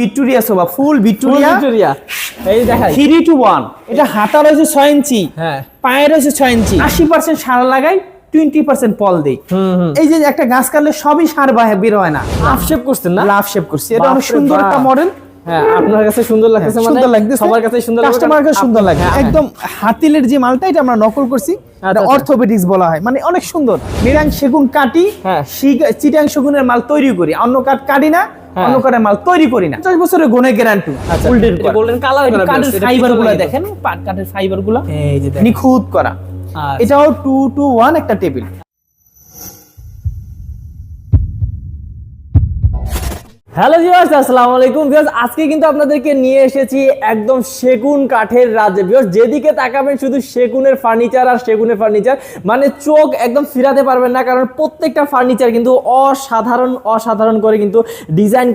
Victoria sofa full Victoria. Victoria. এই দেখাই। Three two one এটা হাতা রয়েছে ছয় ইঞ্চি হ্যাঁ। পায়ে রয়েছে ছয় ইঞ্চি। আশি পার্সেন্ট সার লাগাই টোয়েন্টি পার্সেন্ট পল দেই। এই যে একটা গাছ কাটলে সবই সার বের হয় না। শেপ করছেন না? লাভ শেপ করছি। এটা অনেক সুন্দর একটা মডেল হ্যাঁ আপনার কাছে সুন্দর লাগতেছে মানে? সুন্দর লাগতেছে। সবার কাছে সুন্দর লাগবে কাস্টমার কাছে সুন্দর লাগে। হ্যাঁ, হ্যাঁ। একদম হাতিলের যে মালটা এটা আমরা নকল করছি। আচ্ছা। অর্থোপেডিক্স বলা হয়। মানে অনেক সুন্দর। মিরাং সেগুন কাটি হ্যাঁ। চিটাং সেগুনের মাল তৈরি করি। অন্য কাঠ কাটি না। হ্যাঁ। অন্য কাঠের মাল তৈরি করি না। পঞ্চাশ বছরের গুণে গ্যারান্টি আচ্ছা, গোল্ডেন কাঠের ফাইবারগুলো দেখেন পাট কাঠের ফাইবারগুলো। নিখুঁত করা। এটাও টু টু ওয়ান একটা টেবিল হ্যালো ভিউয়ার্স আসসালামু আলাইকুম। ভিউয়ার্স আজকে কিন্তু আপনাদেরকে নিয়ে এসেছি একদম সেগুন কাঠের রাজ্যে। ভিউয়ার্স যেদিকে তাকাবেন, শুধু সেগুনের ফার্নিচার আর সেগুনের ফার্নিচার মানে চোখ একদম ফিরাতে পারবেন না, কারণ প্রত্যেকটা ফার্নিচার কিন্তু অসাধারণ অসাধারণ করে কিন্তু ডিজাইন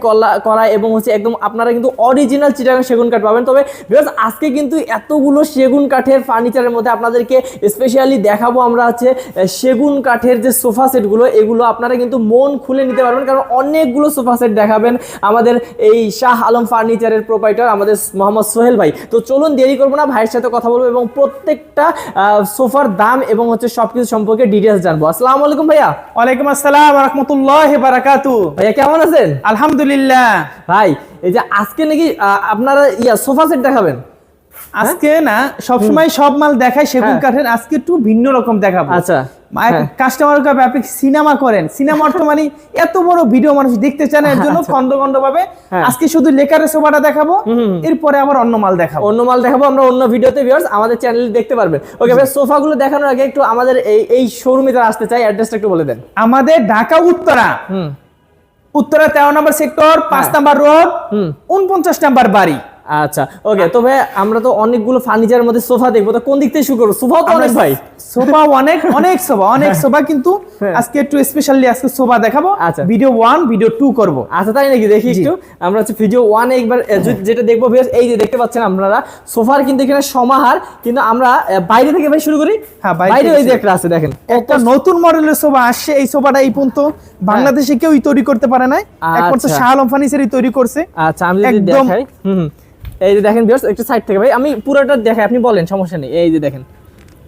করা এবং হচ্ছে একদম আপনারা কিন্তু অরিজিনাল চিটাগাং সেগুন কাঠ পাবেন। তবে ভিউয়ার্স আজকে কিন্তু এতগুলো সেগুন কাঠের ফার্নিচারের মধ্যে আপনাদেরকে স্পেশালি দেখাবো আমরা হচ্ছে সেগুন কাঠের যে সোফা সেটগুলো এগুলো আপনারা কিন্তু মন খুলে নিতে পারবেন, কারণ অনেকগুলো সোফা সেট দেখাবেন। আমাদের এই শাহ আলম ফার্নিচারের প্রোপাইটার আমাদের মোহাম্মদ সোহেল ভাই। তো চলুন দেরি করব না ভাইয়ের সাথে কথা বলব এবং প্রত্যেকটা সোফার দাম এবং হচ্ছে সবকিছু সম্পর্কে ডিটেলস জানব। আসসালামু আলাইকুম ভাইয়া। ওয়ালাইকুম আসসালাম রহমতুল্লাহ বারাকাতু ভাইয়া কেমন আছেন? আলহামদুলিল্লাহ। ভাই এই যে আজকে নাকি আপনারা ইয়া সোফা সেট দেখাবেন? আজকে না সবসময় সব মাল দেখায় সেগুন হ্যাঁ। কাঠের আজকে একটু ভিন্ন রকম দেখাবো। আচ্ছা হ্যাঁ। কাস্টমার আপনি সিনেমা করেন? সিনেমা অর্থ মানে এত বড় ভিডিও মানুষ দেখতে চান এর জন্য খন্ড খন্ড ভাবে হ্যাঁ। আজকে শুধু লেকারের সোফাটা দেখাবো এরপরে আবার অন্য মাল দেখাবো। অন্য মাল দেখাবো আমরা অন্য ভিডিওতে ভিউয়ার্স আমাদের চ্যানেলে দেখতে পারবেন। ওকে ভাই সোফাগুলো দেখানোর আগে একটু আমাদের এই এই শোরুমে যারা আসতে চাই অ্যাড্রেসটা একটু বলে দেন। আমাদের ঢাকা উত্তরা। উত্তরা তেরো নম্বর সেক্টর পাঁচ নাম্বার রোড উনপঞ্চাশ নাম্বার বাড়ি। আচ্ছা ওকে তো ভাই আমরা তো অনেকগুলো ফার্নিচারের মধ্যে সোফা দেখব তো কোন দিক থেকে শুরু করব? সোফাও তো অনেক ভাই। সোফা অনেক অনেক সোফা অনেক সোফা কিন্তু হ্যাঁ। আজকে একটু স্পেশালি আজকে সোফা দেখাবো। আচ্ছা। ভিডিও ওয়ান ভিডিও টু করব। আচ্ছা তাই নাকি? দেখি একটু। আমরা হচ্ছে ভিডিও ওয়ানে একবার যেটা দেখব এই যে দেখতে পাচ্ছেন আপনারা সোফার কিন্তু এখানে সমাহার কিন্তু আমরা বাইরে থেকে ভাই শুরু করি? হ্যাঁ, বাইরে ওই যে একটা আছে দেখেন। একটা নতুন মডেলের সোফা আসছে এই সোফাটা এই পর্যন্ত বাংলাদেশে কেউই তৈরি করতে পারে নাই। একমাত্র। শাহ আলম ফার্নিচারই তৈরি করছে। আচ্ছা আমি যদি একদম- দেখাই হুম। এই যে দেখেন ভিউয়ার্স একটু সাইড থেকে ভাই আমি পুরোটা দেখাই আপনি বলেন সমস্যা নেই। এই যে দেখেন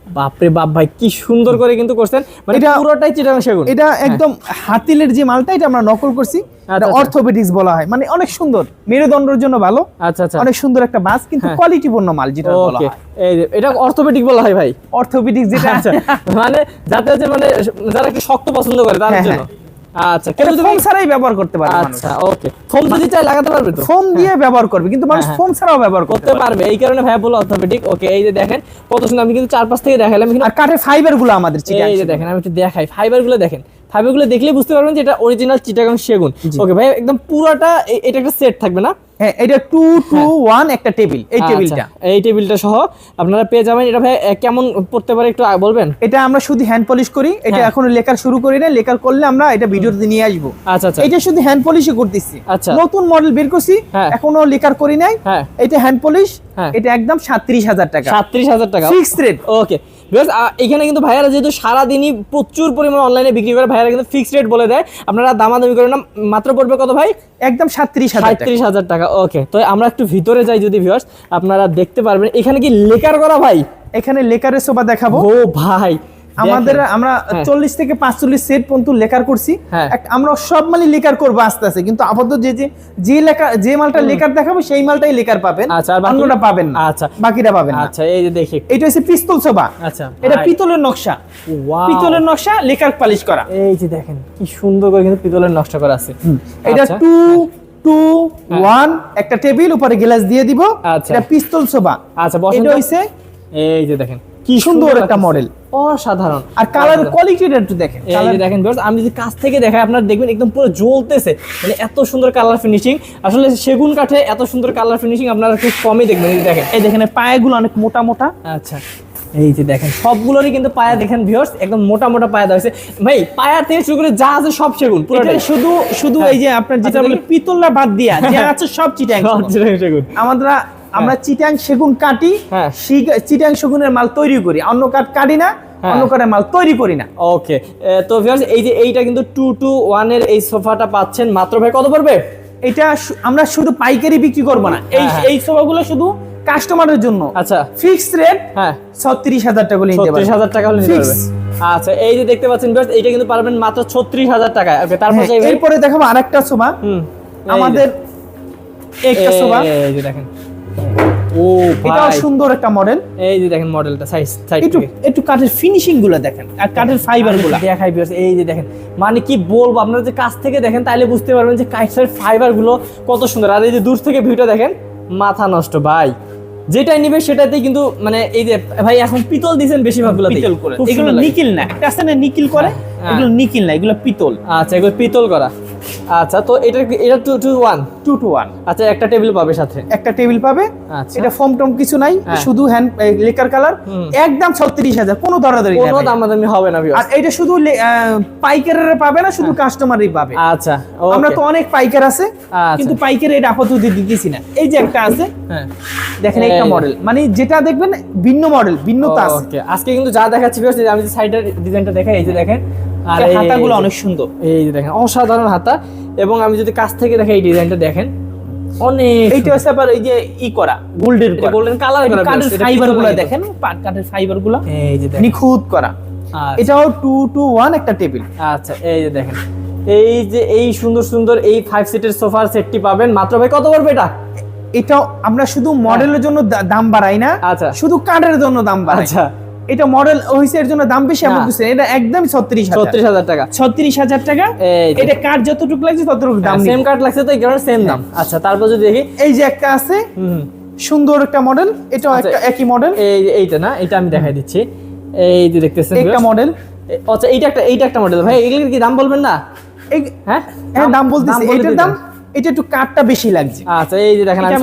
বাপরে বাপ ভাই কি সুন্দর করে কিন্তু করছেন। মানে এটা- পুরোটাই চিটাগাং সেগুন। এটা একদম হাতিলের যে মালটা এটা আমরা নকল করছি। আচ্ছা। অর্থোপেডিক্স বলা হয়। মানে অনেক সুন্দর। মেরুদণ্ডের জন্য ভালো। আচ্ছা আচ্ছা। অনেক সুন্দর একটা বাস কিন্তু হ্যাঁ। কোয়ালিটিপূর্ণ মাল যেটা বলা হয়। এই যে এটা অর্থোপেডিক বলা হয় ভাই। অর্থোপেডিক্স যেটা। আচ্ছা। মানে যাতে হচ্ছে মানে যারা একটু শক্ত পছন্দ করে তার হ্যাঁ, জন্য। আচ্ছা ফোম ছাড়াই ব্যবহার করতে পারবে আচ্ছা ওকে ফোম যদি চাই লাগাতে পারবে তো? ফোম দিয়ে ব্যবহার করবে কিন্তু মানুষ হ্যাঁ, ফোম ছাড়াও ব্যবহার করতে পারবে এই কারণে ভাই বলো অর্থোপেডিক ওকে এই যে দেখেন কত সুন্দর আমি কিন্তু চার পাঁচ থেকে দেখালাম কিন্তু আর কাঠের ফাইবারগুলো আমাদের এই যে দেখেন আমি একটু দেখাই ফাইবারগুলো দেখেন ফাইবারগুলো দেখলে বুঝতে পারবেন যে এটা অরিজিনাল চিটাগাং সেগুন। ওকে ভাই একদম পুরোটা এটা একটা সেট থাকবে না? হ্যাঁ এটা টু টু ওয়ান একটা টেবিল এই টেবিলটা আচ্ছা, এই টেবিলটা সহ আপনারা পেয়ে যাবেন। এটা ভাই কেমন পড়তে পারে একটু বলবেন? এটা আমরা শুধু হ্যান্ড পলিশ করি। এটা হ্যাঁ। এখনও লেখার শুরু করি না লেখার করলে আমরা এটা ভিডিওতে নিয়ে আসব। আচ্ছা আচ্ছা। এটা শুধু হ্যান্ড পলিশই করতেছি। আচ্ছা। নতুন মডেল বের করছি। হ্যাঁ। এখনও লেখার করি নাই। হ্যাঁ। এটা হ্যান্ড পলিশ হ্যাঁ। এটা একদম সাত্রিশ হাজার টাকা। সাতত্রিশ হাজার টাকা। ফিক্সড রেট ওকে বিকজ এখানে কিন্তু ভাইয়ারা যেহেতু সারাদিনই প্রচুর পরিমাণ অনলাইনে বিক্রি করে ভাইয়ারা কিন্তু ফিক্সড রেট বলে দেয়। আপনারা দামাদামি করেন না। মাত্র পড়বে কত ভাই? একদম টাকা। সাঁত্রিশ হাজার টাকা। ওকে তো আমরা একটু ভিতরে যাই যদি ভিউয়ার্স আপনারা দেখতে পারবেন। এখানে কি লেকার করা ভাই? এখানে লেকারের সোফা দেখাবো। ও ভাই আমাদের আমরা হ্যাঁ। চল্লিশ থেকে পাঁচচল্লিশ সেট পর্যন্ত লেখার করছি। হ্যাঁ। আমরা সব মালই লেখার করব আস্তে আস্তে। কিন্তু আপাতত যে যে যে লেখা যে মালটা লেকার দেখাবো সেই মালটাই লেকার পাবেন। আচ্ছা, অন্যটা পাবেন না। আচ্ছা। বাকিটা পাবেন আচ্ছা এই যে দেখি এটা হচ্ছে পিস্তল সোফা আচ্ছা এটা পিতলের নকশা। পিতলের নকশা লেকার পালিশ করা। এই যে দেখেন কি সুন্দর করে কিন্তু পিতলের নকশা করা আছে। এটা। টু টু ওয়ান একটা টেবিল উপরে গ্লাস দিয়ে দিব। আচ্ছা। এটা পিস্তল সোফা আচ্ছা এটা হইছে এই যে দেখেন। কি সুন্দর একটা মডেল অসাধারণ। আর কালারের কোয়ালিটিটা একটু দেখেন এই যে দেখেন viewers, আমি যদি কাছ থেকে দেখাই আপনারা দেখবেন একদম পুরো জ্বলতেছে। মানে এত সুন্দর কালার ফিনিশিং আসলে সেগুন কাঠে এত সুন্দর কালার ফিনিশিং আপনারা খুব কমই দেখবেন। এই দেখেন। এই দেখেন পায়েগুলো অনেক মোটা মোটা। আচ্ছা। এই যে দেখেন সবগুলোরই কিন্তু পায়া দেখেন ভিউয়ার্স একদম মোটা মোটা পায়া দেওয়া হয়েছে। ভাই পায়া থেকে শুরু করে যা আছে সব সেগুন এটা শুধু শুধু হ্যাঁ। এই যে আপনার যেটা আচ্ছা, বলে পিতলটা বাদ দিয়া যে আছে সব চিটাং সেগুন। আমাদের আমরা চিটাং সেগুন কাটি হ্যাঁ। চিটাং সেগুনের মাল তৈরি করি। অন্য কাঠ কাটি না হ্যাঁ। অন্য কাঠের মাল তৈরি করি না। ওকে তো ভিউয়ার্স এই যে এইটা কিন্তু টু টু ওয়ানের এই সোফাটা পাচ্ছেন মাত্র ভাই কত পড়বে? এটা আমরা শুধু পাইকারি বিক্রি করব না। এই হ্যাঁ, হ্যাঁ। এই সোফাগুলো শুধু কাস্টমারের জন্য। আচ্ছা। ফিক্স রেট হ্যাঁ। টাকা নিতে নিতে। আচ্ছা এই যে দেখতে পাচ্ছেন এইটা কিন্তু পারবেন মাত্র টাকায়। ওকে তারপর হ্যাঁ, এরপরে দেখাবো আরেকটা সোফা। আমাদের একটা সোফা। এই যে দেখেন। ও এটাও সুন্দর একটা মডেল এই যে দেখেন মডেলটা সাইজ একটু একটু কাঠের ফিনিশিংগুলো দেখেন আর কাঠের ফাইবারগুলো। দেখাই এই যে দেখেন। মানে কি বলব আপনারা যে কাছ থেকে দেখেন তাহলে বুঝতে পারবেন যে কাইটসের ফাইবারগুলো কত সুন্দর। আর এই যে দূর থেকে ভিউটা দেখেন মাথা নষ্ট ভাই। যেটাই নিবে সেটাতেই কিন্তু মানে এই যে ভাই এখন পিতল দিছেন বেশিরভাগগুলো পিতল করে এগুলো নিকিল না একটা আছে না নিকিল করে হ্যাঁ। এগুলো নিকিল না এগুলো পিতল। আচ্ছা এগুলো পিতল করা। আচ্ছা তো এটা এটা two two one two two one আচ্ছা একটা টেবিল পাবে সাথে। একটা টেবিল পাবে। আচ্ছা। এটা ফোম টম কিছু নাই হ্যাঁ। শুধু হ্যান্ড লেকার কালার একদম ছত্রিশ হাজার কোনো দরাদরি কোনো দামাদামি হবে না আর এটা শুধু লে- পাবে না শুধু কাস্টমারই পাবে। আচ্ছা আমরা তো অনেক পাইকার আছে আচ্ছা। কিন্তু পাইকারে এটা আপাতত দিতেছি না। এই যে একটা আছে হ্যাঁ। দেখেন একটা মডেল মানে যেটা দেখবেন ভিন্ন মডেল ভিন্নতা আছে। আজকে কিন্তু যা দেখাচ্ছি আমি যে সাইডের ডিজাইনটা দেখাই এই যে দেখেন আর হাতাগুলো অনেক সুন্দর। এই যে দেখেন অসাধারণ হাতা। এবং আমি যদি কাছ থেকে দেখাই এই ডিজাইনটা দেখেন অনেক এইটা হচ্ছে আবার এই যে ই করা গোল্ডের গোল্ডেন কালার করা কাঠের এটা দেখেন পাট কাঠের ফাইবারগুলো। এই যে দেখেন। নিখুঁত করা। আচ্ছা। এটাও টু টু ওয়ান একটা টেবিল আচ্ছা এই যে দেখেন। এই যে এই সুন্দর সুন্দর এই ফাইভ সিটের সোফার সেটটি পাবেন। মাত্র ভাই কত পড়বে এটা? এটাও আমরা শুধু মডেলের জন্য দাম বাড়াই না আচ্ছা। শুধু কাঠের জন্য দাম বাড়াই। আচ্ছা। এটা মডেল হইছে এর জন্য দাম বেশি এমন না। কিছু না। এটা একদম ছত্রিশ হাজার। ছত্রিশ হাজার টাকা। ছত্রিশ হাজার টাকা? এই যে। এটা কাঠ যতটুকু লাগছে ততটুকু দাম সেম। কার্ড লাগছে তো এই কারণে সেম দাম আচ্ছা তারপর যদি দেখি। এই যে একটা আছে সুন্দর একটা মডেল এটাও আচ্ছা। একটা একই মডেল এই যে এইটা না এটা আমি দেখাই দিচ্ছি। এই যে দেখতেছেন একটা মডেল আচ্ছা এইটা একটা এইটা একটা মডেল ভাই এগুলোর কি দাম বলবেন না? এই হ্যাঁ? হ্যাঁ দাম বলতেছি বলে এটার দাম এটা একটু কাঠটা বেশি লাগছে। আচ্ছা এই যে দেখেন আমি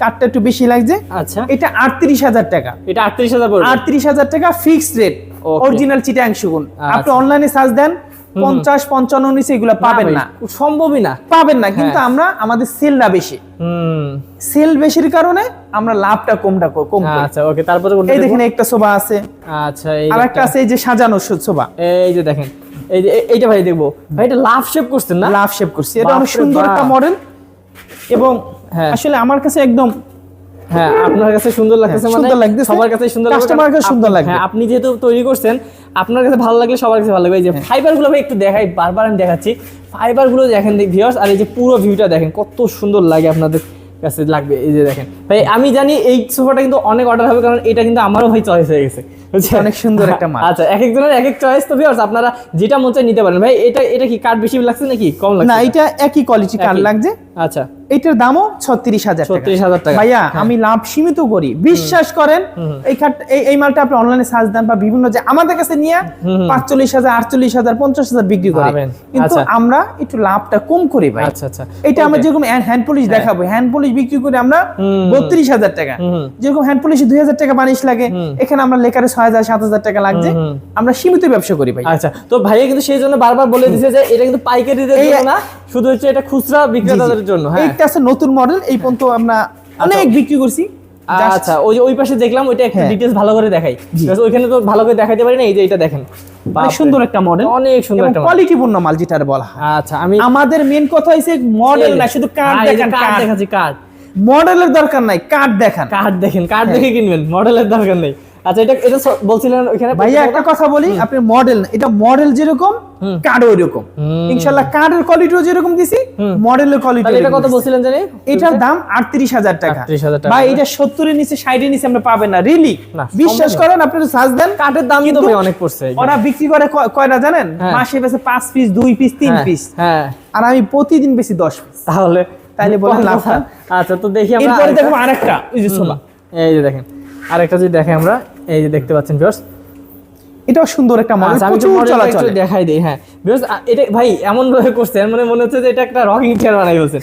কাঠটা একটু বেশি লাগছে। আচ্ছা। এটা আটত্রিশ হাজার টাকা। এটা আটত্রিশ হাজার পড়বে। আটত্রিশ হাজার টাকা ফিক্সড রেট অরিজিনাল চিটাং সুগুন। আচ্ছা। আপনি অনলাইনে সার্চ দেন পঞ্চাশ পঞ্চান্ন নিচে এগুলো পাবেন না। সম্ভবই না। পাবেন না কিন্তু হ্যাঁ। আমরা আমাদের সেলটা বেশি। হুম। সেল বেশির কারণে আমরা লাভটা কমটা কম আচ্ছা ওকে তারপরে এই দেখেন একটা শোভা আছে। আচ্ছা এই আর একটা। আছে এই যে সাজানো শোভা। এই যে দেখেন এই এইটা ভাই দেখব। ভাই এটা লাভ শেপ করছেন না? লাভ শেপ করছি। এটা অনেক সুন্দর একটা মডেল এবং হ্যাঁ। আসলে আমার কাছে একদম হ্যাঁ আপনার কাছে সুন্দর লাগতেছে হ্যাঁ, মানে সুন্দর লাগতেছে। সবার কাছে সুন্দর Customer কাছে সুন্দর আপনি- লাগবে। হ্যাঁ আপনি যেহেতু তৈরি করছেন আপনার কাছে ভালো লাগলে সবার কাছে ভালো লাগবে। এই যে ফাইবারগুলো ভাই একটু দেখাই বারবার আমি দেখাচ্ছি। ফাইবারগুলো দেখেন ভিউয়ার্স আর এই যে পুরো ভিউটা দেখেন কত সুন্দর লাগে আপনাদের। কাছে লাগবে এই যে দেখেন। ভাই আমি জানি এই সোফাটা কিন্তু অনেক অর্ডার হবে কারণ এটা কিন্তু আমারও ভাই চয়েস হয়ে গেছে? অনেক সুন্দর একটা মাল। আচ্ছা এক একজনের এক এক চয়েস তো ভিউয়ার্স আপনারা যেটা মন চাই নিতে পারেন। ভাই এটা এটা কি কাঠ বেশি লাগছে নাকি? কম লাগছে? না এটা একই কোয়ালিটি একই। লাগছে। আচ্ছা। এটার দামও ছত্রিশ হাজার 36,000 টাকা। ভাইয়া হ্যাঁ। আমি লাভ সীমিত করি। বিশ্বাস করেন এই খাট এই মালটা আপনি অনলাইনে সার্চ দেন বা বিভিন্ন যে আমাদের কাছে নিয়ে পাঁচচল্লিশ হাজার আটচল্লিশ হাজার পঞ্চাশ হাজার বিক্রি করে। কিন্তু আচ্ছা। আমরা একটু লাভটা কম করি ভাই। আচ্ছা আচ্ছা। এটা আমরা যেরকম হ্যান্ড পলিশ দেখাবো। হ্যান্ড পলিশ বিক্রি করে আমরা বত্রিশ হাজার টাকা। যেরকম হ্যান্ড পলিশে দুই হাজার টাকা বানিশ লাগে এখানে আমরা লেকারে ছয় হাজার সাত হাজার টাকা লাগছে। আমরা সীমিত ব্যবসা করি ভাই। আচ্ছা তো ভাইয়া কিন্তু সেই জন্য বারবার বলে দিছে যে এটা কিন্তু পাইকারিদের জন্য না শুধু হচ্ছে এটা খুচরা বিক্রেতাদের জন্য হ্যাঁ। এইটা আছে নতুন মডেল এই পর্যন্ত আমরা অনেক বিক্রি করছি। আচ্ছা ওই ওই পাশে দেখলাম ওইটা একটু হ্যাঁ। ডিটেইলস ভালো করে দেখাই। ওইখানে তো ভালো করে দেখাইতে পারি না এই যে এটা দেখেন। অনেক সুন্দর একটা মডেল অনেক সুন্দর একটা। কোয়ালিটিপূর্ণ মাল যেটার বলা আচ্ছা আমি আমাদের মেন কথা হচ্ছে মডেল না শুধু কার্ড হ্যাঁ, দেখান কার্ড দেখাচ্ছি কার্ড মডেলের দরকার নাই কার্ড দেখান। কার্ড দেখেন কার্ড দেখে কিনবেন মডেলের দরকার নেই। আচ্ছা এটা এটা বলছিলেন ভাইয়া একটা কথা বলি আপনি মডেল এটা মডেল যেরকম কার্ড। ইনশাল্লাহ কার্ডের কোয়ালিটিও যেরকম দিছি মডেলের কোয়ালিটি এটা কত বলছিলেন জানি? এটার দাম আটত্রিশ হাজার টাকা। 38,000 টাকা। ভাই এটা সত্তরের নিচে ষাটের নিচে আমরা পাবেন না। রিলি বিশ্বাস করেন আপনি সার্চ দেন। কার্ডের দাম কিন্তু ভাই অনেক পড়ছে। ওরা বিক্রি করে কয়- কয়টা জানেন? হ্যাঁ। মাসে বেশি পাঁচ পিস দুই পিস তিন হ্যাঁ, পিস হ্যাঁ। আর আমি প্রতিদিন বেশি দশ পিস তাহলে তাইলে বলেন লাভটা? আচ্ছা তো দেখি আমরা এরপরে আরেকটা- দেখো আরেকটা ওই যে সোফা এই যে দেখেন। আরেকটা যদি দেখে আমরা এই যে দেখতে পাচ্ছেন ভিউয়ার্স এটাও সুন্দর একটা মডেল আচ্ছা, আমি একটু প্রচুর চলাচল। দেখাই দিই হ্যাঁ। ভিউয়ার্স এটা ভাই এমন ভাবে করছেন মানে মনে হচ্ছে যে এটা একটা রকিং চেয়ার বানাই বলছেন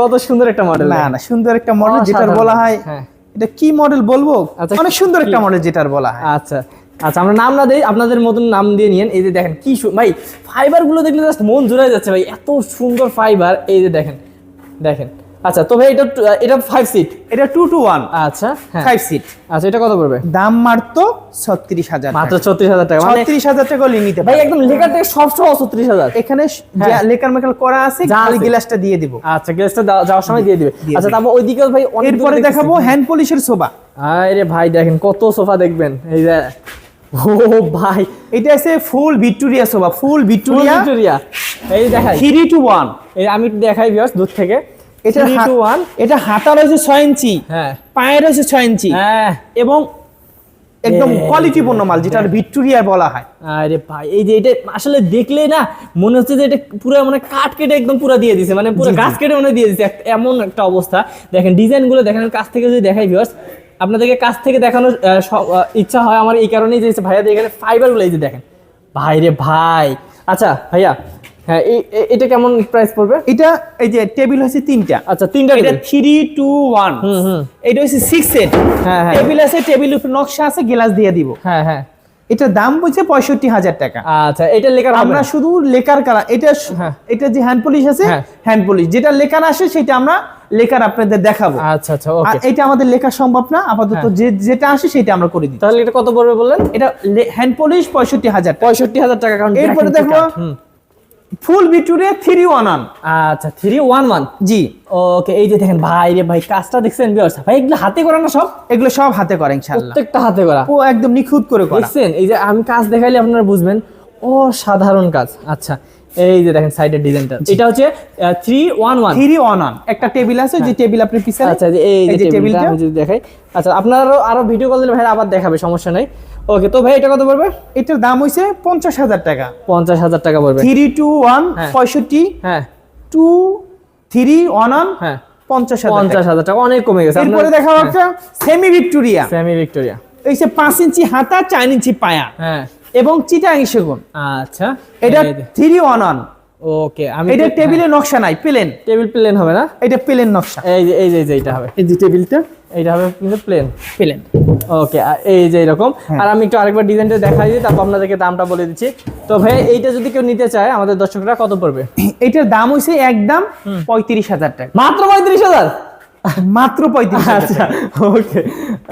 কত সুন্দর একটা মডেল না না সুন্দর একটা মডেল যেটার বলা হয় হ্যাঁ। এটা কি মডেল বলব? আচ্ছা, অনেক সুন্দর একটা মডেল যেটার বলা হয়। আচ্ছা আচ্ছা আমরা নাম না দেই আপনাদের মতন নাম দিয়ে নিয়েন। এই যে দেখেন কি ভাই ফাইবারগুলো দেখলে জাস্ট মন জুড়ে যাচ্ছে ভাই। এত সুন্দর ফাইবার এই যে দেখেন দেখেন। আচ্ছা তো ভাই এটা এটা ফাইভ সিট এটা টু টু ওয়ান আচ্ছা হ্যাঁ। ফাইভ সিট আচ্ছা এটা কত পড়বে? দাম মাত্র ছত্রিশ হাজার মাত্র ছত্রিশ হাজার টাকা মানে ছত্রিশ হাজার টাকা হলে নিতে ভাই একদম লেখার থেকে সব সহ ছত্রিশ হাজার। এখানে হ্যাঁ। লেকার মেকার করা আছে খালি গ্লাসটা দিয়ে দিব। আচ্ছা গ্যাসটা যাওয়ার সময় দিয়ে দিবে। আচ্ছা। তারপর ওইদিকে ভাই অনেক দেখতেছি। দেখাবো হ্যান্ড পলিশের সোফা আরে ভাই দেখেন কত সোফা দেখবেন। এই যে ও ভাই। এটা আছে full Victoria sofa full Victoria Victoria এই দেখাই। থ্রি টু ওয়ান এই আমি দেখাই ভিউয়ার্স দূর থেকে। এটা টু ওয়ান এটা হাতা রয়েছে ছয় ইঞ্চি হ্যাঁ। পায়ে রয়েছে ছয় ইঞ্চি হ্যাঁ। এবং একদম এই- কোয়ালিটিপূর্ণ মাল যেটা ভিক্টোরিয়া বলা হয়। আরে ভাই এই যে এটা আসলে দেখলে না মনে হচ্ছে যে এটা পুরো মানে কাঠ কেটে একদম পুরো দিয়ে দিছে মানে পুরো। গাছ কেটে মনে দিয়ে দিছে এমন একটা অবস্থা। দেখেন ডিজাইনগুলো দেখেন কাছ থেকে যদি দেখাই ভিউয়ার্স আপনাদেরকে কাছ থেকে দেখানোর ইচ্ছা হয় আমার এই কারণেই যে ভাইয়াদের এখানে ফাইবারগুলো এই যে দেখেন। ভাই রে ভাই। আচ্ছা ভাইয়া হ্যাঁ এটা কেমন প্রাইস পড়বে এটা এই যে টেবিল হচ্ছে তিনটা আচ্ছা তিনটা এটা। থ্রি টু ওয়ান হুম, হুম। এটা হচ্ছে সিক্স সেট হ্যাঁ, হ্যাঁ। টেবিল আছে টেবিল উপর নকশা আছে গ্লাস দিয়ে দিব হ্যাঁ হ্যাঁ এটা দাম বলছে পঁয়ষট্টি হাজার টাকা আচ্ছা এটা লেখার আমরা শুধু কালার এটা হ্যাঁ। এটা যে হ্যান্ড পলিশ আছে হ্যাঁ। হ্যান্ড পলিশ যেটা লেকার আসে সেটা আমরা লেকার আপনাদের দেখাবো আচ্ছা আচ্ছা আর ওকে এটা আমাদের লেখা সম্ভব না আপাতত হ্যাঁ। যে যেটা আসে সেটা আমরা করে দিই তাহলে এটা কত পড়বে বললেন এটা হ্যান্ড পলিশ পঁয়ষট্টি হাজার পঁয়ষট্টি হাজার টাকা কারণ এরপরে দেখো। ফুল ভিটুরে থ্রি ওয়ান ওয়ান আচ্ছা থ্রি ওয়ান ওয়ান জি ওকে এই যে দেখেন ভাই রে ভাই কাজটা দেখছেন বিয়ার্স ভাই এগুলো হাতে করা না সব? এগুলো সব হাতে করে ইনশাআল্লাহ। প্রত্যেকটা হাতে করা। ও একদম নিখুঁত করে করা। দেখছেন? এই যে আমি কাজ দেখাইলে আপনারা বুঝবেন। ও সাধারণ কাজ। আচ্ছা এই যে দেখেন সাইডের ডিজাইনটা এটা হচ্ছে three one one three one one একটা টেবিল আছে যে টেবিল আপনি পিছনে। আচ্ছা এই যে- টেবিলটা আমি যদি দেখাই। আচ্ছা আপনারও আরও ভিডিও কল দিলে ভাই আবার দেখাবে সমস্যা নাই। ওকে তো ভাই এটা কত পড়বে? এটার দাম হইছে পঞ্চাশ হাজার টাকা। পঞ্চাশ হাজার টাকা পড়বে। থ্রি টু ওয়ান হ্যাঁ। পঁয়ষট্টি হ্যাঁ। টু থ্রি ওয়ান ওয়ান হ্যাঁ। পঞ্চাশ হাজার পঞ্চাশ হাজার টাকা অনেক কমে গেছে। এরপরে দেখাবো একটা সেমি ভিক্টোরিয়া সেমি ভিক্টোরিয়া এই যে পাঁচ ইঞ্চি হাতা চার ইঞ্চি পায়া। হ্যাঁ। এবং চিটাং সেগুন। আচ্ছা। এটা। থ্রি ওয়ান ওয়ান ওকে আমি এটা টেবিলের নকশা নাই প্লেন টেবিল প্লেন হবে না? এটা প্লেন নকশা। এই যে এই যে এই এটা হবে। এই যে টেবিলটা। এইটা হবে কিন্তু প্লেন প্লেন ওকে এই যে এরকম। হ্যাঁ। আর আমি একটু আরেকবার ডিজাইনটা দেখাই দিই তারপর আপনাদেরকে দামটা বলে দিচ্ছি। তো ভাই এইটা যদি কেউ নিতে চায় আমাদের দর্শকরা কত পড়বে? এটার দাম হইছে একদম পঁয়ত্রিশ হাজার টাকা। মাত্র পঁয়ত্রিশ হাজার? মাত্র পঁয়ত্রিশ আচ্ছা ওকে।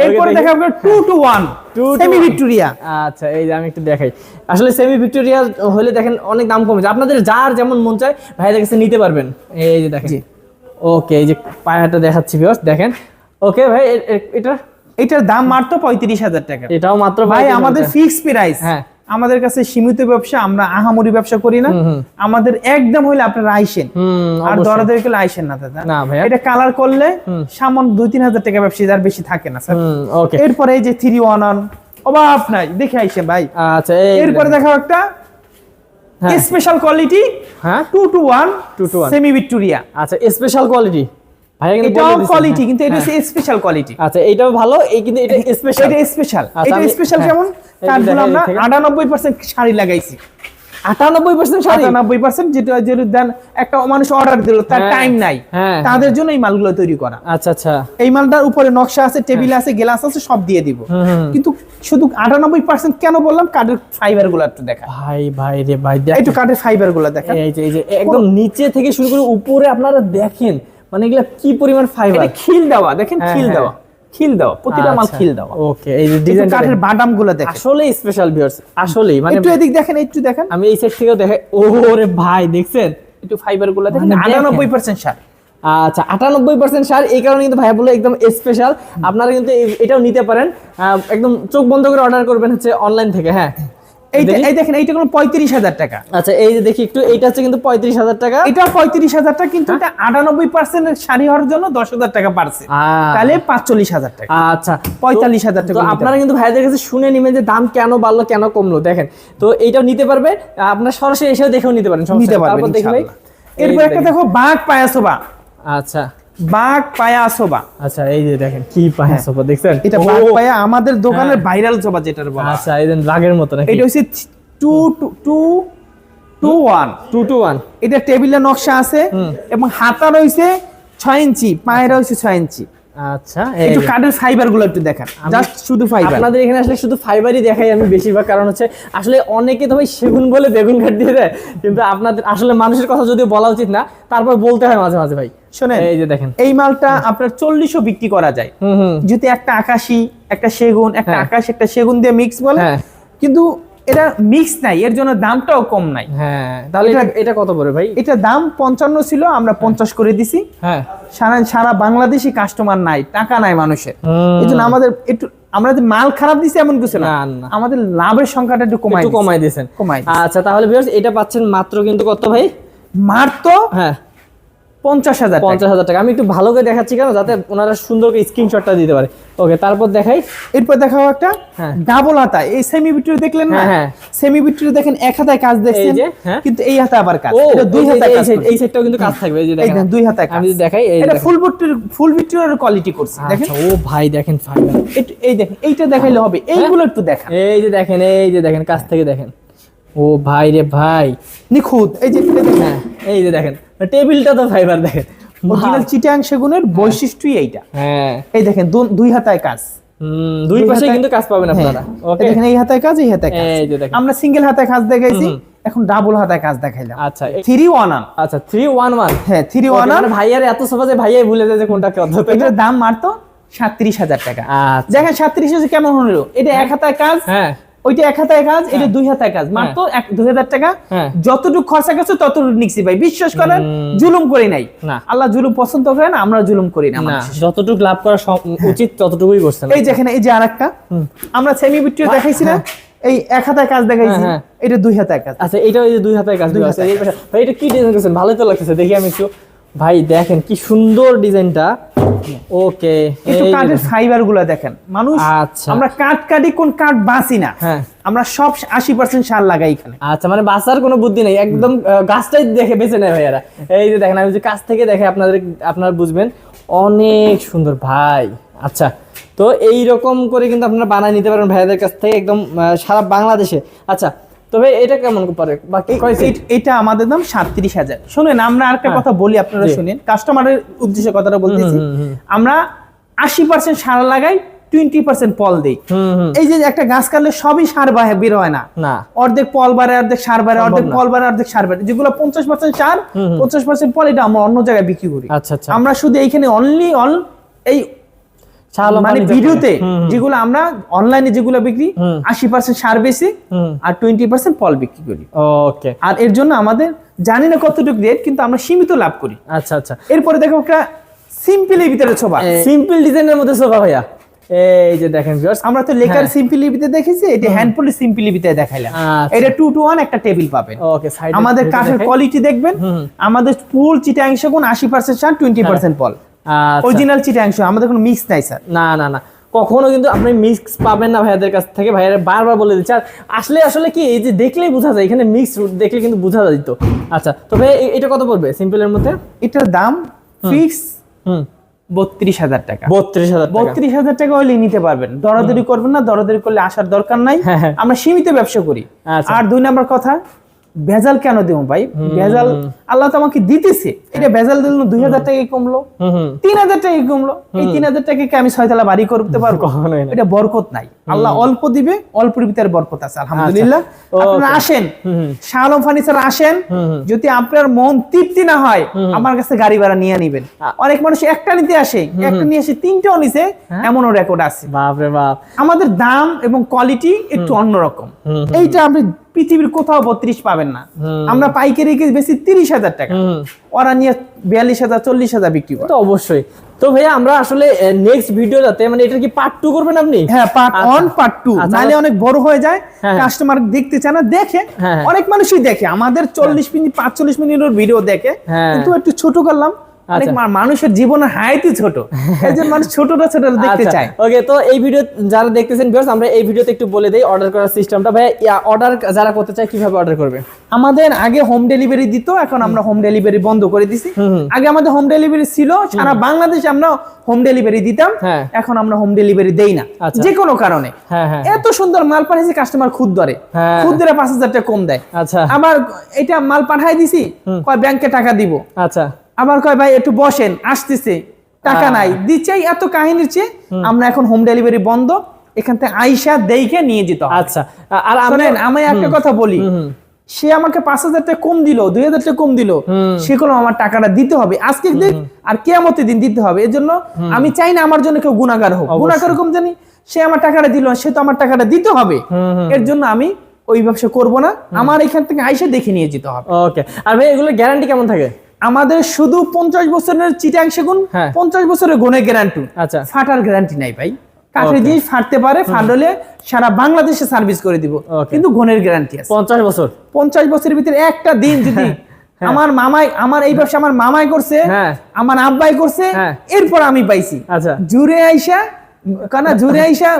এরপরে দেখাবো two two one to semi Victoria আচ্ছা এই যে আমি একটু দেখাই। আসলে সেমি ভিক্টোরিয়া হলে দেখেন অনেক দাম কমেছে আপনাদের যার যেমন মন চায় ভাইদের কাছে নিতে পারবেন। এই যে দেখেন। ওকে এই যে পায়াটা দেখাচ্ছি বিয়স দেখেন। ওকে ভাই এটা? এটার দাম মাত্র পঁয়ত্রিশ হাজার টাকা। এটাও মাত্র ভাই আমাদের। ফিক্স প্রাইস হ্যাঁ। আমাদের কাছে সীমিত ব্যবসা আমরা আহামরি ব্যবসা করি না। আমাদের একদম হইলে আপনারা আইসেন। আর। দরাদরি করলে আইসেন না দাদা। এটা কালার করলে সামান্য দুই তিন হাজার টাকা ব্যবসা আর বেশি থাকে না স্যার। এরপরে এই যে থ্রি ওয়ান ওয়ান অভাব নাই দেখে আইসেন ভাই। আচ্ছা এরপরে। দেখাও একটা। স্পেশাল কোয়ালিটি হ্যাঁ। Two two one 2 to 1 semi Victoria আচ্ছা স্পেশাল কোয়ালিটি এটাও কোয়ালিটি হ্যাঁ। কিন্তু এটা স্পেশাল কোয়ালিটি আচ্ছা ভালো এই কিন্তু এটা স্পেশাল এটা স্পেশাল আচ্ছা, এটা স্পেশাল হ্যাঁ। কেমন কাঠগুলো আমরা এই থেকে। আটানব্বই পার্সেন্ট শাড়ি লাগাইছি। শাড়ি? যেটা যেটা দেন একটা মানুষ অর্ডার দিল তার হ্যাঁ, টাইম নাই। হ্যাঁ, তাদের জন্য এই মালগুলো তৈরি করা। আচ্ছা আচ্ছা। এই মালটার উপরে নকশা আছে টেবিল আছে গ্লাস আছে সব দিয়ে দিব। কিন্তু শুধু আটানব্বই পার্সেন্ট কেন বললাম? কাঠের ফাইবারগুলো একটু দেখা। ভাই ভাই রে ভাই একটু কাঠের ফাইবারগুলো দেখা এই যে একদম নিচে থেকে শুরু করে উপরে আপনারা দেখেন মানে এগুলা কি পরিমাণ ফাইবার খিল দেওয়া দেখেন হ্যাঁ, খিল হ্যাঁ। দেওয়া খিল দেওয়া প্রতিটা মাল খিল দেওয়া। ওকে এই একটু ডিজাইন কাঠের বাদামগুলো দেখেন। আসলে স্পেশাল ভিউয়ার্স আসলেই মানে একটু এদিক দেখেন একটু দেখেন। আমি এই সাইড থেকেও দেখাই ওরে ভাই দেখছেন? একটু ফাইবারগুলো দেখেন মানে দেখেন। আটানব্বই পার্সেন্ট সার। আচ্ছা আটানব্বই পার্সেন্ট সার এই কারণে কিন্তু ভাইয়া বলে একদম স্পেশাল আপনারা কিন্তু এটাও নিতে পারেন। আহ, একদম চোখ বন্ধ করে অর্ডার করবেন হচ্ছে অনলাইন থেকে হ্যাঁ। এইটা এই দেখেন এইটা কোনো পঁয়ত্রিশ হাজার টাকা। আচ্ছা এই যে দেখি একটু এইটা হচ্ছে কিন্তু পঁয়ত্রিশ হাজার টাকা। এটা পঁয়ত্রিশ হাজার টাকা কিন্তু এটা আটানব্বই পার্সেন্ট শাড়ি হওয়ার জন্য দশ হাজার টাকা পারছে তাহলে পাঁচচল্লিশ হাজার টাকা। আচ্ছা পঁয়তাল্লিশ হাজার টাকা আপনারা কিন্তু ভাইদের কাছে শুনে নেবেন যে দাম কেন বাড়লো কেন কমলো দেখেন। তো এইটাও নিতে পারবে আপনার সরাসরি এসেও দেখেও নিতে পারেন নিতে পারবেন। এরপর একটা দেখো বাঘ পায়া সোবা আচ্ছা। বাঘ পায়া সোবা আচ্ছা এই যে দেখেন কি পায় সোফা দেখছেন? এটা বাঘ পায়া আমাদের দোকানের ভাইরাল সোবা যেটার বলা আচ্ছা এই যে রাগের মতো নাকি? এটা হচ্ছে two two two two one two two one এটা টেবিলের নকশা আছে এবং হাতা রয়েছে ছয় ইঞ্চি পায়ে রয়েছে ছয় ইঞ্চি। আচ্ছা এই একটু। কাঠের ফাইবারগুলো একটু দেখেন। জাস্ট শুধু ফাইবার আপনাদের এখানে আসলে শুধু ফাইবারই দেখাই আমি বেশিরভাগ কারণ হচ্ছে আসলে অনেকে তো ভাই সেগুন বলে বেগুন কাঠ দিয়ে দেয় কিন্তু আপনাদের আসলে মানুষের কথা যদিও বলা উচিত না তারপর বলতে হয় মাঝে মাঝে ভাই। শোনেন এই যে দেখেন। এই মালটা আপনার চল্লিশও বিক্রি করা যায়। হুম হুম। যদি একটা আকাশি একটা সেগুন একটা হ্যাঁ। আকাশ একটা সেগুন দিয়ে মিক্স বলে হ্যাঁ। কিন্তু এটা মিক্স নাই এর জন্য দামটাও কম নাই। হ্যাঁ তাহলে এটা এটা কত পড়ে ভাই? এটা দাম পঞ্চান্ন ছিল আমরা পঞ্চাশ করে দিছি। হ্যাঁ। সারা সারা বাংলাদেশি কাস্টমার নাই টাকা নাই মানুষের। এই জন্য আমাদের একটু আমরা যে মাল খারাপ দিছি এমন কিছু না। আমাদের লাভের সংখ্যাটা একটু কমাই একটু কমাই দিয়েছেন। কমাই আচ্ছা তাহলে ভিউয়ার্স এটা পাচ্ছেন মাত্র কিন্তু কত ভাই? মার তো হ্যাঁ। পঞ্চাশ হাজার পঞ্চাশ হাজার টাকা। আমি একটু ভালো করে দেখাচ্ছি কেন যাতে ওনারা সুন্দর করে স্ক্রিনশটটা দিতে পারে। ওকে তারপর দেখাই। এরপর দেখাও একটা হ্যাঁ। ডাবল হাতা। এই সেমি বিট্রি দেখলেন না? হ্যাঁ, হ্যাঁ। সেমি বিট্রি দেখেন এক হাতায় কাজ দেখছেন হ্যাঁ। কিন্তু এই হাতে আবার কাজ। ও এটা দুই এই কাজ এই সাইডটাও কিন্তু কাজ থাকবে এই যে দেখেন। দেখেন দুই হাতায় কাজ। আমি দেখাই এটা ফুল বিট্রির ফুল বিট্রির কোয়ালিটি করছে। দেখেন? আচ্ছা ও ভাই দেখেন ফাইবার এই দেখেন এইটা দেখাইলে হবে। হ্যাঁ। এইগুলো একটু দেখান। এই যে দেখেন এই যে দেখেন কাছ থেকে দেখেন। ও ভাই রে ভাই। নিখুঁত। এই যে দেখেন। হ্যাঁ এই যে দেখেন। টেবিলটা তো ফাইবার দেখেন। অরিজিনাল চিটাং সেগুনের বৈশিষ্ট্যই এইটা। হ্যাঁ। এই দেখেন দুই হাতায় কাজ। হুম, দুই পাশে কিন্তু কাজ পাবেন আপনারা। হ্যাঁ। ওকে দেখেন এই হাতায় কাজ এই হাতায় কাজ। এই যে দেখেন। আমরা সিঙ্গেল হাতায় কাজ দেখাইছি এখন ডাবল হাতায় কাজ দেখাইলাম। আচ্ছা থ্রি ওয়ান আন আচ্ছা থ্রি ওয়ান ওয়ান হ্যাঁ থ্রি ওয়ান আন ভাইয়ার এত সহজে ভাইয়াই ভুলে যায় যে কোনটা কত এটার দাম মারতো সাতত্রিশ হাজার টাকা। আচ্ছা। দেখেন সাতত্রিশ হাজার কেমন হলো? এটা এক হাতায় কাজ। হ্যাঁ। ওইটা এক হাতায় কাজ এটা দুই হাতায় কাজ। মাত্র এক দুই হাজার টাকা হ্যাঁ। যতটুকু খরচা গেছে ততটুকু নিচ্ছি ভাই। বিশ্বাস করেন জুলুম করি নাই। আল্লাহ জুলুম পছন্দ করে না আমরা জুলুম করি না যতটুকু লাভ করা উচিত ততটুকুই করছেন। এই এই যে আরেকটা। আমরা সেমি বিট্রিও দেখাইছি না। এই এক হাতায় কাজ দেখাইছি হ্যাঁ, এটা দুই হাতায় কাজ। আচ্ছা এটা ওই যে দুই হাতের কাজ দুই ভাই এটা কি ডিজাইন করছেন? ভালোই তো লাগতেছে দেখি আমি একটু। ভাই দেখেন কি সুন্দর ডিজাইনটা ওকে একটু কাঠের ফাইবারগুলো দেখেন। মানুষ আচ্ছা। আমরা কাঠ কাটি কোন কাঠ বাঁচি না। হ্যাঁ। আমরা সব আশি পার্সেন্ট সার লাগাই এখানে। আচ্ছা মানে বাঁচার কোনো বুদ্ধি নেই। একদম গাছটাই দেখে বেছে নেয় ভাইয়ারা। এই যে দেখেন আমি যে কাছ থেকে দেখে আপনাদের আপনারা বুঝবেন অনেক সুন্দর ভাই। আচ্ছা তো এই রকম করে কিন্তু আপনারা বানায় নিতে পারেন ভাইয়াদের কাছ থেকে একদম সারা বাংলাদেশে। আচ্ছা তবে এটা কেমন পরে? এটা আমাদের দাম সাতত্রিশ হাজার। শুনেন আমরা আরেকটা হ্যাঁ। কথা বলি আপনারা শুনেন। কাস্টমারের উদ্দেশ্যে কথাটা বলতেছি। আমরা আশি পার্সেন্ট সার লাগাই টোয়েন্টি পার্সেন্ট পল দিই। এই যে একটা গাছ কাটলে সবই সার বাহে বের হয় না। অর্ধেক পল বাড়ে অর্ধেক সার বাড়ে অর্ধেক পল বাড়ে অর্ধেক সার বাড়ে। যেগুলো পঞ্চাশ পার্সেন্ট সার পঞ্চাশ পার্সেন্ট পল এটা আমরা অন্য জায়গায় বিক্রি করি। আচ্ছা আচ্ছা। আমরা শুধু এইখানে অনলি অল এই মানে ভিডিওতে যেগুলো আমরা অনলাইনে যেগুলো বিক্রি আশি পার্সেন্ট সার বেশি আর টোয়েন্টি পার্সেন্ট পল বিক্রি করি। ওকে আর এর জন্য আমাদের জানি না কতটুকু রেট কিন্তু আমরা সীমিত লাভ করি। আচ্ছা আচ্ছা। এরপরে দেখো একটা সিম্পলি ভিতরে ছোবা। সিম্পল ডিজাইনের মধ্যে সোফা ভাইয়া। এই যে দেখেন viewers, আমরা তো লেকার হ্যাঁ। সিম্পলি ভিতরে দেখেছি এটা হ্যান্ডপলি সিম্পলি ভিতরে দেখাইলাম। আচ্ছা। এটা টু টু ওয়ান একটা টেবিল পাবেন। ওকে সাইড আমাদের কাঠের কোয়ালিটি দেখবেন। আমাদের ফুল চিটাংশ কোন আশি পার্সেন্ট সার টোয়েন্টি পার্সেন্ট পল অরিজিনাল চিটাংশ আমাদের কোনো মিক্স নাই স্যার না না না। কখনো কিন্তু আপনি মিক্স পাবেন না ভাইয়াদের কাছ থেকে। ভাইয়ারা বারবার বলে দিচ্ছে। আর আসলে আসলে কি এই যে দেখলেই বোঝা যায় এখানে মিক্স দেখলে কিন্তু বোঝা যেত আচ্ছা তো ভাই এটা কত পড়বে সিম্পলের মধ্যে? এটার দাম ফিক্স হুম। বত্রিশ হাজার টাকা। বত্রিশ হাজার বত্রিশ হাজার টাকা হলে নিতে পারবেন। দরাদরি করবেন না দরাদরি করলে আসার দরকার নাই। হ্যাঁ, হ্যাঁ। আমরা সীমিত ব্যবসা করি। আচ্ছা। আর দুই নাম্বার কথা ভেজাল কেন দেবো ভাই? ভেজাল আল্লাহ তো আমাকে দিতেছে। এটা ভেজাল দিল দুই হাজার টাকা কমলো। তিন হাজার টাকা কমলো। এই তিন হাজার টাকাকে আমি ছয়তলা বাড়ি করতে পারব? এটা বরকত নাই। আল্লাহ অল্প দিবে অল্পের ভিতরে বরকত আছে আলহামদুলিল্লাহ। আচ্ছা। আপনারা আসেন। হুম হুম। শাহ আলম ফার্নিচার আসেন। যদি আপনার মন তৃপ্তি না হয় আমার কাছে গাড়ি ভাড়া নিয়ে নিবেন। অনেক মানুষ একটা নিতে আসে একটা নিয়ে আসে তিনটাও নিছে হ্যাঁ? এমনও রেকর্ড আছে। বাপ রে বাপ। আমাদের দাম এবং কোয়ালিটি একটু অন্যরকম। এইটা আপনি পৃথিবীর কোথাও বত্রিশ পাবেন না। আমরা পাইকারি বেশি তিরিশ হাজার টাকা। ওরা নিয়ে বিয়াল্লিশ হাজার চল্লিশ হাজার বিক্রি করে। অবশ্যই। তো ভাইয়া আমরা আসলে নেক্সট ভিডিওটাতে মানে এটা কি পার্ট টু করবেন আপনি? হ্যাঁ পার্ট। ওয়ান পার্ট টু নাহলে অনেক বড় হয়ে যায়। হ্যাঁ। কাস্টমার দেখতে চায় না দেখে। হ্যাঁ। অনেক মানুষই দেখে। আমাদের চল্লিশ মিনিট পাঁচচল্লিশ মিনিটের ভিডিও দেখে। হ্যাঁ। কিন্তু একটু ছোট করলাম। অনেক আচ্ছা। মানুষের জীবনের হাইটই ছোট। এই মানুষ ছোটটা ছোট দেখতে চায়। ওকে তো এই ভিডিও যারা দেখতেছেন ভিউয়ার্স আমরা এই ভিডিওতে একটু বলে দেই অর্ডার করার সিস্টেমটা ভাইয়া অর্ডার যারা করতে চায় কীভাবে অর্ডার করবে? আমাদের আগে হোম ডেলিভারি দিত এখন আমরা হোম ডেলিভারি বন্ধ করে দিছি। আগে আমাদের হোম ডেলিভারি ছিল সারা বাংলাদেশে আমরা হোম ডেলিভারি দিতাম হ্যাঁ। এখন আমরা হোম ডেলিভারি দেই না। আচ্ছা। যে কোনো কারণে। হ্যাঁ হ্যাঁ এত সুন্দর মাল পাঠিয়েছি কাস্টমার খুদ ধরে। খুদ ধরে পাঁচ হাজার টাকা কম দেয়। আচ্ছা। আবার এটা মাল পাঠাই দিছি কয় ব্যাংকে টাকা দিব। আচ্ছা। আবার কয় ভাই একটু বসেন আসতেছে টাকা নাই। দিচ্ছে এত কাহিনীর চেয়ে আমরা এখন হোম ডেলিভারি বন্ধ এখান থেকে আইসা দেইকে নিয়ে যেত আচ্ছা আর আমি একটা কথা বলি। সে আমাকে পাঁচ হাজার টাকা কম দিল দুই হাজার টাকা কম দিল সেগুলো আমার টাকাটা দিতে হবে। আজকে দিন আর কেয়ামতের দিন দিতে হবে। এর জন্য আমি চাই না আমার জন্য কেউ গুণাগার হোক। গুণাগার কম জানি সে আমার টাকাটা দিল সে তো আমার টাকাটা দিতে হবে। এর জন্য আমি ওই ব্যবসা করব না। আমার এখান থেকে আইসে দেখে নিয়ে যেতে হবে। ওকে। আর ভাই এগুলো গ্যারান্টি কেমন থাকে? আমাদের শুধু পঞ্চাশ বছরের চিটাং সেগুন হ্যাঁ। পঞ্চাশ বছরের গুণের গ্যারান্টি আচ্ছা। ফাটার গ্যারান্টি নাই ভাই। কাঠের জিনিস ফাটতে পারে ফাটলে সারা বাংলাদেশে সার্ভিস করে দিব। কিন্তু গুণের গ্যারান্টি আছে। পঞ্চাশ বছর। পঞ্চাশ বছরের ভিতরে একটা দিন যদি আমার মামাই আমার এই ব্যবসা আমার মামাই করছে হ্যাঁ। আমার আব্বাই করছে হ্যাঁ। এরপর আমি পাইছি। আচ্ছা। জুড়ে আইসা কানা আইসা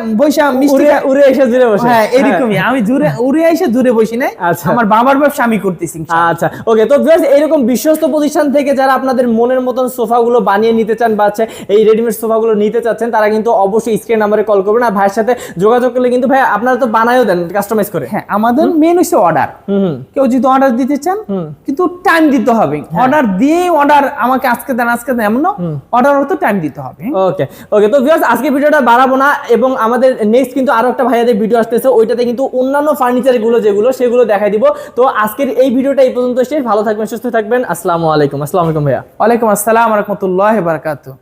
মিষ্টি উড়ে জুড়ে বসে। হ্যাঁ এরকমই। আমি জুড়ে উড়ে আইসা বসি আচ্ছা। আমার বাবার ব্যবসা আমি করতেছি আচ্ছা। ওকে তো ভিউয়ার্স এরকম বিশ্বস্ত প্রতিষ্ঠান থেকে যারা আপনাদের মনের মতন সোফাগুলো বানিয়ে নিতে চান বা এই রেডিমেড সোফাগুলো নিতে চাচ্ছেন তারা কিন্তু অবশ্যই স্ক্রিন নাম্বারে কল করবেন। আর ভাইয়ের সাথে যোগাযোগ করলে কিন্তু ভাই আপনারা তো বানায়ও দেন কাস্টমাইজ করে। হ্যাঁ আমাদের মেন হচ্ছে অর্ডার কেউ যদি অর্ডার দিতে চান কিন্তু টাইম দিতে হবে। হ্যাঁ। অর্ডার দিয়ে অর্ডার আমাকে আজকে দেন আজকে দেন এমন অর্ডার তো টাইম দিতে হবে। ওকে ওকে তো ভিউয়ার্স আজকে ভিডিওটা বাড়াবো না, এবং আমাদের নেক্সট কিন্তু আরও একটা ভাইয়াদের ভিডিও আসতেছে, ওইটাতে কিন্তু অন্যান্য ফার্নিচারগুলো যেগুলো, সেগুলো দেখাই দিব। তো আজকের এই ভিডিওটা এই পর্যন্ত শেষ। ভালো থাকবেন, সুস্থ থাকবেন। আসসালামু আলাইকুম। আসসালামু আলাইকুম ভাইয়া। ওয়ালাইকুম আসসালাম রহমতুল্লাহ বারকাতু